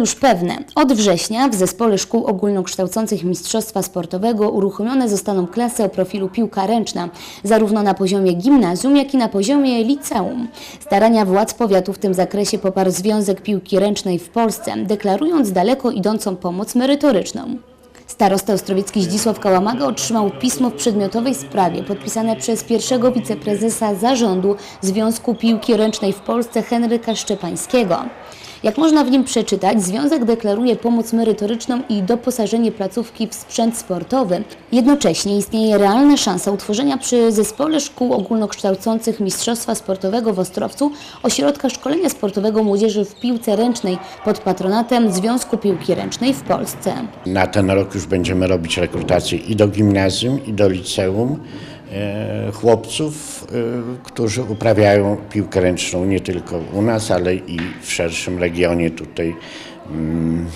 Już pewne. Od września w Zespole Szkół Ogólnokształcących Mistrzostwa Sportowego uruchomione zostaną klasy o profilu piłka ręczna, zarówno na poziomie gimnazjum, jak i na poziomie liceum. Starania władz powiatu w tym zakresie poparł Związek Piłki Ręcznej w Polsce, deklarując daleko idącą pomoc merytoryczną. Starosta Ostrowiecki Zdzisław Kałamaga otrzymał pismo w przedmiotowej sprawie podpisane przez pierwszego wiceprezesa zarządu Związku Piłki Ręcznej w Polsce Henryka Szczepańskiego. Jak można w nim przeczytać, Związek deklaruje pomoc merytoryczną i doposażenie placówki w sprzęt sportowy. Jednocześnie istnieje realna szansa utworzenia przy Zespole Szkół Ogólnokształcących Mistrzostwa Sportowego w Ostrowcu ośrodka szkolenia sportowego młodzieży w piłce ręcznej pod patronatem Związku Piłki Ręcznej w Polsce. Na ten rok już będziemy robić rekrutację i do gimnazjum, i do liceum chłopców, e, którzy uprawiają piłkę ręczną nie tylko u nas, ale i w szerszym regionie tutaj, mm,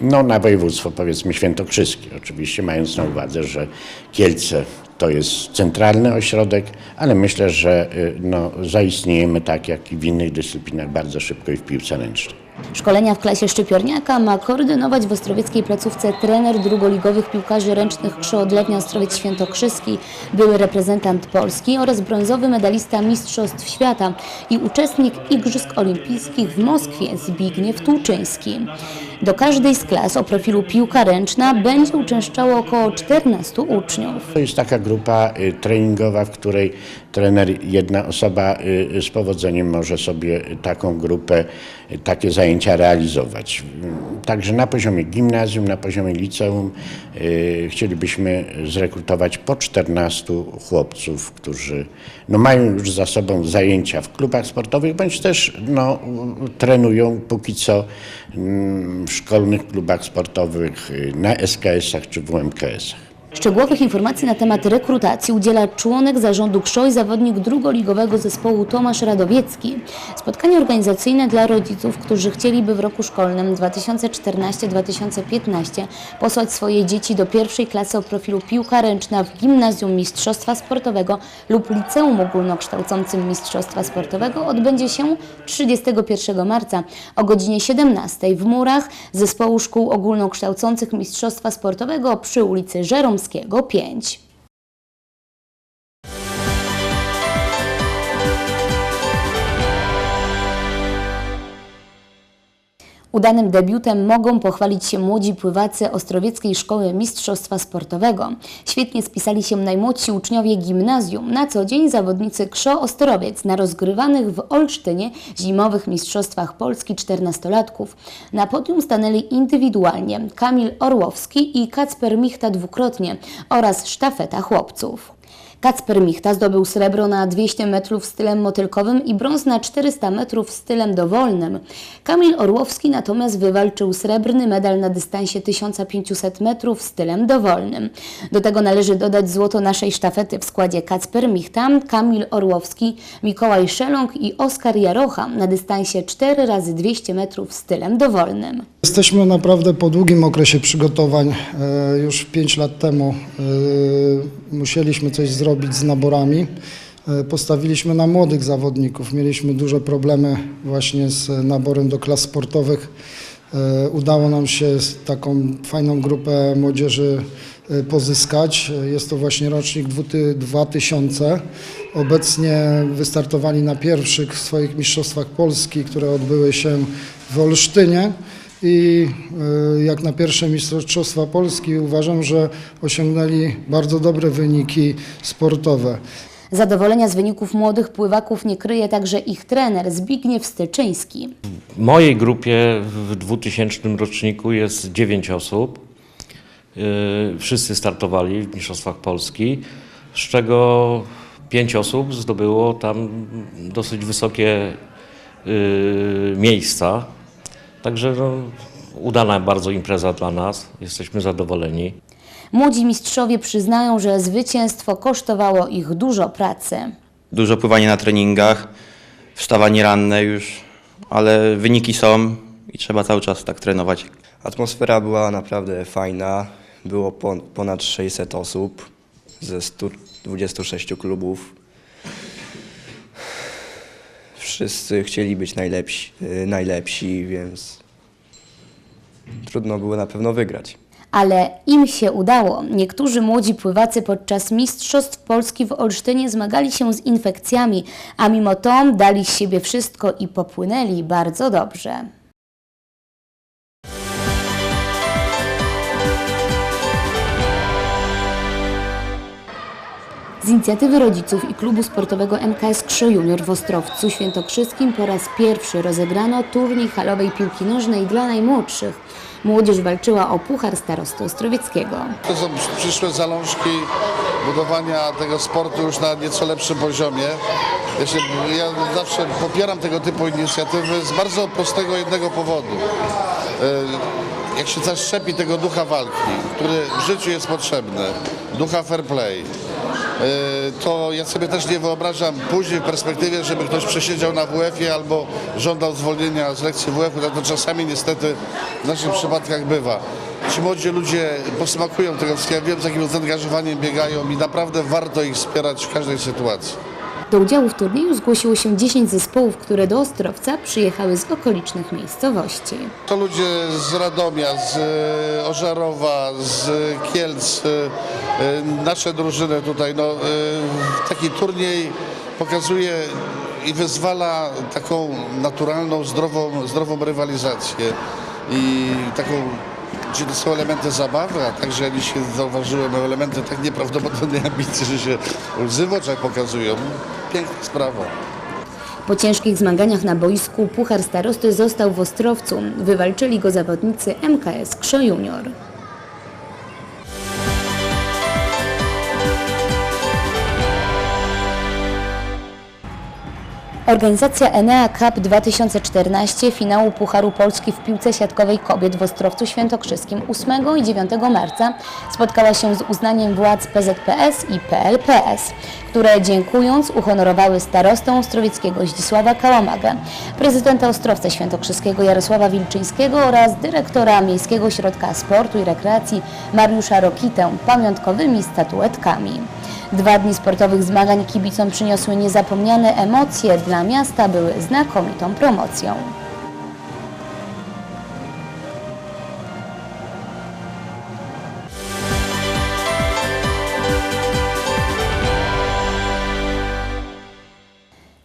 no na województwo powiedzmy świętokrzyskie. Oczywiście mając na uwadze, że Kielce to jest centralny ośrodek, ale myślę, że e, no, zaistniejemy tak jak i w innych dyscyplinach bardzo szybko i w piłce ręcznej. Szkolenia w klasie szczypiorniaka ma koordynować w Ostrowieckiej placówce trener drugoligowych piłkarzy ręcznych Krzoodlewnia Ostrowiec Świętokrzyski, były reprezentant Polski oraz brązowy medalista Mistrzostw Świata i uczestnik Igrzysk Olimpijskich w Moskwie Zbigniew Tłuczyński. Do każdej z klas o profilu piłka ręczna będzie uczęszczało około 14 uczniów. To jest taka grupa y, treningowa, w której trener, jedna osoba y, z powodzeniem może sobie taką grupę, takie zajęcia realizować. Także na poziomie gimnazjum, na poziomie liceum y, chcielibyśmy zrekrutować po 14 chłopców, którzy no, mają już za sobą zajęcia w klubach sportowych, bądź też no, trenują póki co mm, w szkolnych klubach sportowych, y, na SKS-ach czy WMKS-ach. Szczegółowych informacji na temat rekrutacji udziela członek zarządu KSZO zawodnik drugoligowego zespołu Tomasz Radowiecki. Spotkanie organizacyjne dla rodziców, którzy chcieliby w roku szkolnym 2014-2015 posłać swoje dzieci do pierwszej klasy o profilu piłka ręczna w Gimnazjum Mistrzostwa Sportowego lub Liceum Ogólnokształcącym Mistrzostwa Sportowego odbędzie się 31 marca o godzinie 17 w murach Zespołu Szkół Ogólnokształcących Mistrzostwa Sportowego przy ulicy Żeromskiego 5. Udanym debiutem mogą pochwalić się młodzi pływacy Ostrowieckiej Szkoły Mistrzostwa Sportowego. Świetnie spisali się najmłodsi uczniowie gimnazjum, na co dzień zawodnicy KSZO Ostrowiec na rozgrywanych w Olsztynie zimowych Mistrzostwach Polski 14-latków. Na podium stanęli indywidualnie Kamil Orłowski i Kacper Michta dwukrotnie oraz sztafeta chłopców. Kacper Michta zdobył srebro na 200 metrów stylem motylkowym i brąz na 400 metrów stylem dowolnym. Kamil Orłowski natomiast wywalczył srebrny medal na dystansie 1500 metrów stylem dowolnym. Do tego należy dodać złoto naszej sztafety w składzie Kacper Michta, Kamil Orłowski, Mikołaj Szeląg i Oskar Jarocha na dystansie 4 razy 200 metrów stylem dowolnym. Jesteśmy naprawdę po długim okresie przygotowań. E, Już 5 lat temu e, musieliśmy coś zrobić z naborami. E, Postawiliśmy na młodych zawodników. Mieliśmy duże problemy właśnie z naborem do klas sportowych. E, Udało nam się taką fajną grupę młodzieży e, pozyskać. Jest to właśnie rocznik 2000. Obecnie wystartowali na pierwszych swoich mistrzostwach Polski, które odbyły się w Olsztynie. I e, jak na pierwsze Mistrzostwa Polski uważam, że osiągnęli bardzo dobre wyniki sportowe. Zadowolenia z wyników młodych pływaków nie kryje także ich trener Zbigniew Styczyński. W mojej grupie w 2000 roczniku jest 9 osób. Yy, Wszyscy startowali w Mistrzostwach Polski, z czego 5 osób zdobyło tam dosyć wysokie yy, miejsca. Także no, udana bardzo impreza dla nas. Jesteśmy zadowoleni. Młodzi mistrzowie przyznają, że zwycięstwo kosztowało ich dużo pracy. dużo pływania na treningach, wstawanie ranne już, ale wyniki są i trzeba cały czas tak trenować. Atmosfera była naprawdę fajna. Było pon- ponad 600 osób ze 126 klubów. Wszyscy chcieli być najlepsi, y, najlepsi więc trudno było na pewno wygrać. Ale im się udało. Niektórzy młodzi pływacy podczas Mistrzostw Polski w Olsztynie zmagali się z infekcjami, a mimo to dali z siebie wszystko i popłynęli bardzo dobrze. Z inicjatywy rodziców i klubu sportowego MKS Krzo Junior w Ostrowcu Świętokrzyskim po raz pierwszy rozegrano turniej halowej piłki nożnej dla najmłodszych. Młodzież walczyła o Puchar Starosty Ostrowieckiego. To są przyszłe zalążki budowania tego sportu już na nieco lepszym poziomie. Ja, się, ja zawsze popieram tego typu inicjatywy z bardzo prostego jednego powodu. E, Jak się zaszczepi tego ducha walki, który w życiu jest potrzebny, ducha fair play, to ja sobie też nie wyobrażam później w perspektywie, żeby ktoś przesiedział na WF-ie albo żądał zwolnienia z lekcji WF-u, tak to czasami niestety w naszych przypadkach bywa. Ci młodzi ludzie posmakują tego wszystkiego, wiem z jakim zaangażowaniem biegają i naprawdę warto ich wspierać w każdej sytuacji. Do udziału w turnieju zgłosiło się 10 zespołów, które do Ostrowca przyjechały z okolicznych miejscowości. To ludzie z Radomia, z e, Ożarowa, z Kielc, e, e, nasze drużyny tutaj. No, taki turniej pokazuje i wyzwala taką naturalną, zdrową, zdrową rywalizację i taką gdzie to są elementy zabawy, a także dzisiaj zauważyłem elementy tak nieprawdopodobnej ambicji, że się łzy w oczach pokazują. Piękna sprawa. Po ciężkich zmaganiach na boisku Puchar Starosty został w Ostrowcu. Wywalczyli go zawodnicy MKS Krzo Junior. Organizacja Enea Cup 2014 finału Pucharu Polski w piłce siatkowej kobiet w Ostrowcu Świętokrzyskim 8 i 9 marca spotkała się z uznaniem władz PZPS i PLPS, które dziękując uhonorowały starostę ostrowieckiego Zdzisława Kałamagę, prezydenta Ostrowca Świętokrzyskiego Jarosława Wilczyńskiego oraz dyrektora Miejskiego Ośrodka Sportu i Rekreacji Mariusza Rokitę pamiątkowymi statuetkami. Dwa dni sportowych zmagań kibicom przyniosły niezapomniane emocje, dla miasta były znakomitą promocją.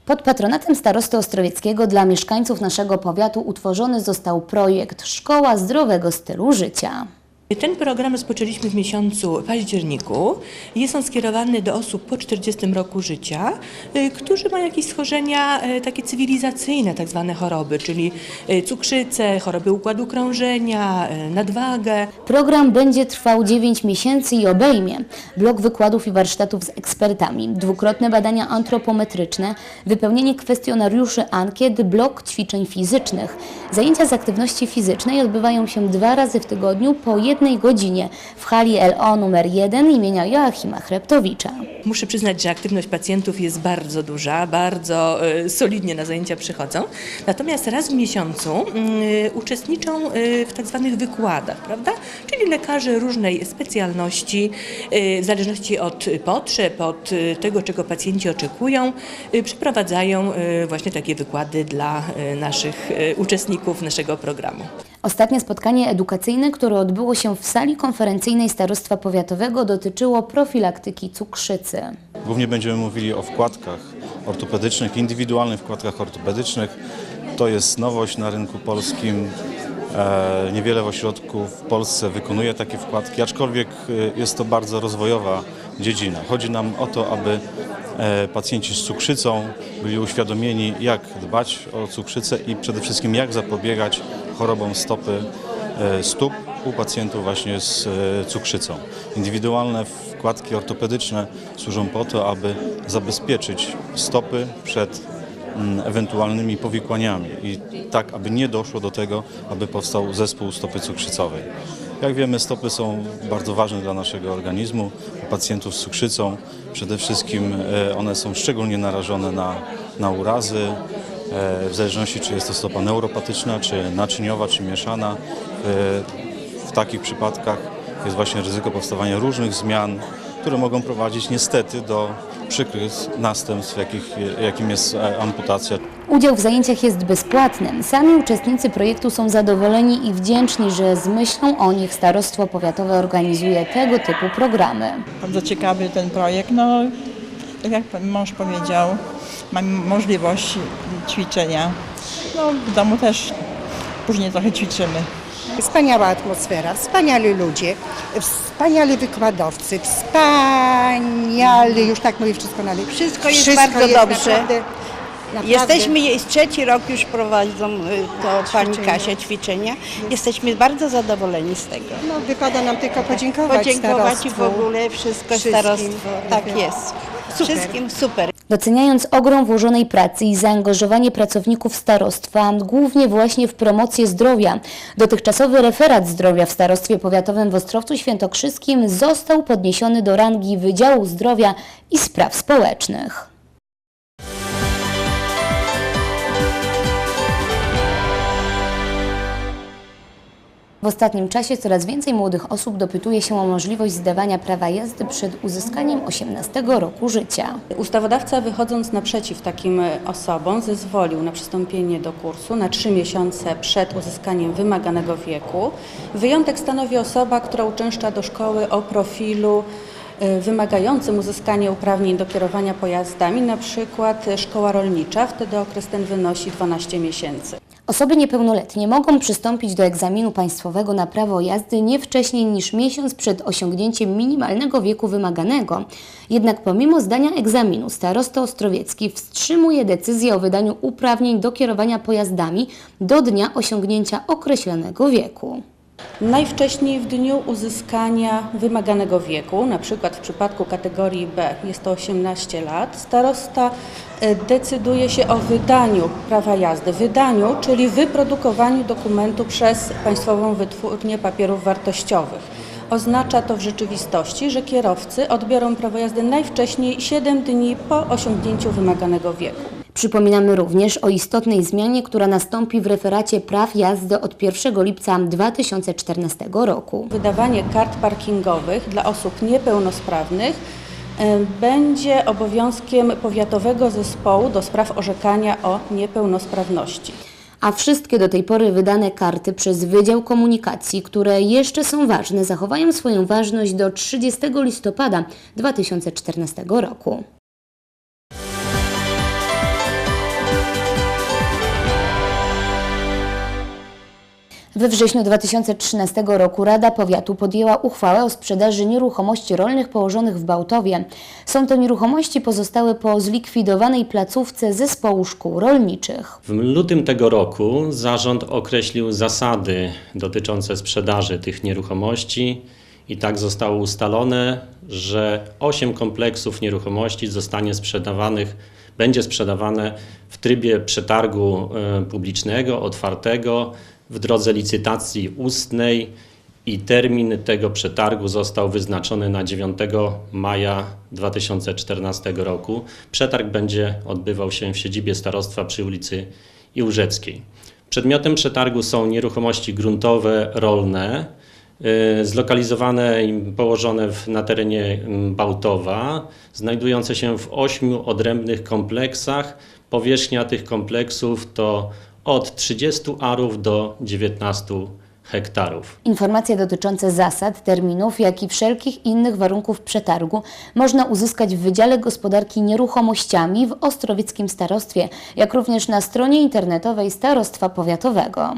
Pod patronatem starosty Ostrowieckiego dla mieszkańców naszego powiatu utworzony został projekt Szkoła Zdrowego Stylu Życia. Ten program rozpoczęliśmy w miesiącu październiku. Jest on skierowany do osób po 40 roku życia, y, którzy mają jakieś schorzenia y, takie cywilizacyjne, tak zwane choroby, czyli y, cukrzycę, choroby układu krążenia, nadwagę. Program będzie trwał 9 miesięcy i obejmie blok wykładów i warsztatów z ekspertami, dwukrotne badania antropometryczne, wypełnienie kwestionariuszy ankiet, blok ćwiczeń fizycznych. Zajęcia z aktywności fizycznej odbywają się dwa razy w tygodniu po jednej godzinie w hali LO numer 1 imienia Joachima Chreptowicza. Muszę przyznać, że aktywność pacjentów jest bardzo duża, bardzo y, solidnie na zajęcia przychodzą. Natomiast raz w miesiącu y, uczestniczą y, w tak zwanych wykładach, prawda? Czyli lekarze różnej specjalności, y, w zależności od potrzeb, od tego, czego pacjenci oczekują, przeprowadzają właśnie takie wykłady dla naszych uczestników naszego programu. Ostatnie spotkanie edukacyjne, które odbyło się w sali konferencyjnej Starostwa Powiatowego dotyczyło profilaktyki cukrzycy. Głównie będziemy mówili o wkładkach ortopedycznych, indywidualnych wkładkach ortopedycznych. To jest nowość na rynku polskim. E, Niewiele ośrodków w Polsce wykonuje takie wkładki, aczkolwiek e, jest to bardzo rozwojowa dziedzina. Chodzi nam o to, aby e, pacjenci z cukrzycą byli uświadomieni, jak dbać o cukrzycę i przede wszystkim jak zapobiegać chorobom stopy e, stóp u pacjentów właśnie z e, cukrzycą. Indywidualne wkładki ortopedyczne służą po to, aby zabezpieczyć stopy przed mm, ewentualnymi powikłaniami i tak, aby nie doszło do tego, aby powstał zespół stopy cukrzycowej. Jak wiemy, stopy są bardzo ważne dla naszego organizmu. U pacjentów z cukrzycą przede wszystkim e, one są szczególnie narażone na, na urazy, w zależności czy jest to stopa neuropatyczna, czy naczyniowa, czy mieszana. E, W takich przypadkach jest właśnie ryzyko powstawania różnych zmian, które mogą prowadzić niestety do przykrych następstw, jakich, jakim jest e, amputacja. Udział w zajęciach jest bezpłatny. Sami uczestnicy projektu są zadowoleni i wdzięczni, że z myślą o nich Starostwo Powiatowe organizuje tego typu programy. Bardzo ciekawy ten projekt. No, tak jak pan mąż powiedział, mamy możliwość ćwiczenia. No, w domu też później trochę ćwiczymy. Wspaniała atmosfera, wspaniali ludzie, wspaniali wykładowcy, wspaniali, już tak mówię wszystko na liczbę. Wszystko jest bardzo dobrze. Naprawdę, naprawdę Jesteśmy, jest trzeci rok już prowadzą y, to pani Ćwiczenia. Kasia ćwiczenia. Jesteśmy bardzo zadowoleni z tego. no, wypada nam tylko podziękować Podziękować i w starostwu. ogóle wszystko Wszystkim. starostwo. Tak Super. jest. Wszystkim super. Doceniając ogrom włożonej pracy i zaangażowanie pracowników starostwa, głównie właśnie w promocję zdrowia, dotychczasowy referat zdrowia w Starostwie Powiatowym w Ostrowcu Świętokrzyskim został podniesiony do rangi Wydziału Zdrowia i Spraw Społecznych. Ostatnim czasie coraz więcej młodych osób dopytuje się o możliwość zdawania prawa jazdy przed uzyskaniem 18 roku życia. Ustawodawca wychodząc naprzeciw takim osobom zezwolił na przystąpienie do kursu na trzy miesiące przed uzyskaniem wymaganego wieku. Wyjątek stanowi osoba, która uczęszcza do szkoły o profilu y, wymagającym uzyskania uprawnień do kierowania pojazdami, na przykład szkoła rolnicza, wtedy okres ten wynosi 12 miesięcy. Osoby niepełnoletnie mogą przystąpić do egzaminu państwowego na prawo jazdy nie wcześniej niż miesiąc przed osiągnięciem minimalnego wieku wymaganego. Jednak pomimo zdania egzaminu starosta Ostrowiecki wstrzymuje decyzję o wydaniu uprawnień do kierowania pojazdami do dnia osiągnięcia określonego wieku. Najwcześniej w dniu uzyskania wymaganego wieku, na przykład w przypadku kategorii B jest to 18 lat, starosta e, decyduje się o wydaniu prawa jazdy. Wydaniu, czyli wyprodukowaniu dokumentu przez Państwową Wytwórnię Papierów Wartościowych. Oznacza to w rzeczywistości, że kierowcy odbiorą prawo jazdy najwcześniej 7 dni po osiągnięciu wymaganego wieku. Przypominamy również o istotnej zmianie, która nastąpi w referacie praw jazdy od 1 lipca 2014 roku. Wydawanie kart parkingowych dla osób niepełnosprawnych e, będzie obowiązkiem powiatowego zespołu do spraw orzekania o niepełnosprawności. A wszystkie do tej pory wydane karty przez Wydział Komunikacji, które jeszcze są ważne, zachowają swoją ważność do 30 listopada 2014 roku. We wrześniu 2013 roku Rada Powiatu podjęła uchwałę o sprzedaży nieruchomości rolnych położonych w Bałtowie. Są to nieruchomości pozostałe po zlikwidowanej placówce zespołu szkół rolniczych. W lutym tego roku zarząd określił zasady dotyczące sprzedaży tych nieruchomości i tak zostało ustalone, że 8 kompleksów nieruchomości zostanie sprzedawanych, będzie sprzedawane w trybie przetargu e, publicznego, otwartego, w drodze licytacji ustnej i termin tego przetargu został wyznaczony na 9 maja 2014 roku. Przetarg będzie odbywał się w siedzibie starostwa przy ulicy Iłżeckiej. Przedmiotem przetargu są nieruchomości gruntowe, rolne, y, zlokalizowane i położone w, na terenie mm, Bałtowa, znajdujące się w ośmiu odrębnych kompleksach. Powierzchnia tych kompleksów to od 30 arów do 19 hektarów. Informacje dotyczące zasad, terminów, jak i wszelkich innych warunków przetargu można uzyskać w Wydziale Gospodarki Nieruchomościami w Ostrowieckim Starostwie, jak również na stronie internetowej Starostwa Powiatowego.